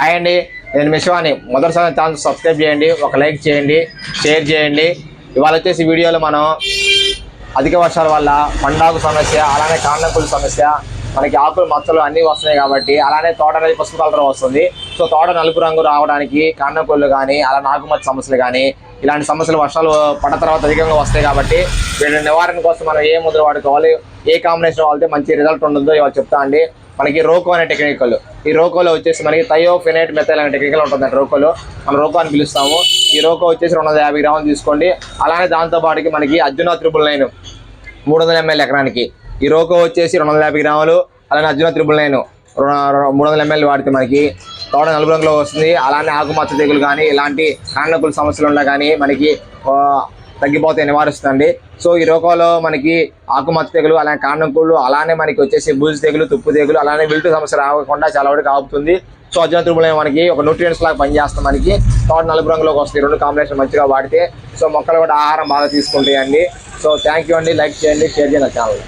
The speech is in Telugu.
హాయ్ అండి నేను మిశ్వాని మొదటిసారి ఛానల్ సబ్స్క్రైబ్ చేయండి ఒక లైక్ చేయండి షేర్ చేయండి. ఇవాళ వచ్చేసి వీడియోలో మనం అధిక వర్షాల వల్ల పండాగు సమస్య అలానే కాండకుల సమస్య మనకి ఆకులు మచ్చలు అన్నీ వస్తున్నాయి కాబట్టి అలానే తోట అనేది పసుపు కలర్ వస్తుంది. సో తోట నలుపు రంగు రావడానికి కాండకుళ్ళు కానీ అలా నాగుమచ్చ సమస్యలు కానీ ఇలాంటి సమస్యలు వర్షాలు పడిన తర్వాత అధికంగా వస్తాయి కాబట్టి వీటి నివారణ కోసం మనం ఏ ముద్ర వాడుకోవాలి ఏ కాంబినేషన్ వాడితే మంచి రిజల్ట్ ఉంటుందో ఇవాళ చెప్తా అండి. మనకి రోకో అనే టెక్నికల్ ఈ రోకోలో వచ్చేసి మనకి థయో ఫినైట్ మెథైల్ అనే టెక్నికల్ ఉంటుంది రోకోలో. మనం రోకో అని పిలుస్తాము. ఈ రోకో వచ్చేసి రెండు వందల యాభై గ్రాములు తీసుకోండి అలానే దాంతో పాటుకి మనకి అర్జున త్రిబుల్ నైన్ మూడు వందల ఎంఎల్ ఎకరానికి ఈ రోకో వచ్చేసి రెండు వందల యాభై గ్రాములు అలానే అర్జున త్రిబుల్ నైన్. మూడు వందల ఎంఎల్ వాడితే మనకి తోట నలుపు రంగులో వస్తుంది. అలానే ఆకుమచ్చ తెగులు కానీ ఇలాంటి కాండకుల సమస్యలు ఉన్నా కానీ మనకి తగ్గిపోతే నివారిస్తుంది సో ఈ రోకోలో మనకి ఆకుమచ్చ తెగులు అలానే కాండంకుళ్ళు అలానే మనకి వచ్చేసి బూజు తెగులు తుప్పు తెగులు అలానే విల్టు సమస్య రాకుండా చాలా వరకు ఆపుతుంది. సో అర్జున త్రిబుల్ మనకి ఒక న్యూట్రియన్స్ లాగా పనిచేస్తాం మనకి. తోట నలుపు రంగులోకి వస్తాయి. రెండు కాంబినేషన్ మంచిగా వాడితే సో మొక్కలు కూడా ఆహారం బాగా తీసుకుంటాయండి. సో థ్యాంక్ యూ అండి. లైక్ చేయండి షేర్ చేయండి ఛానల్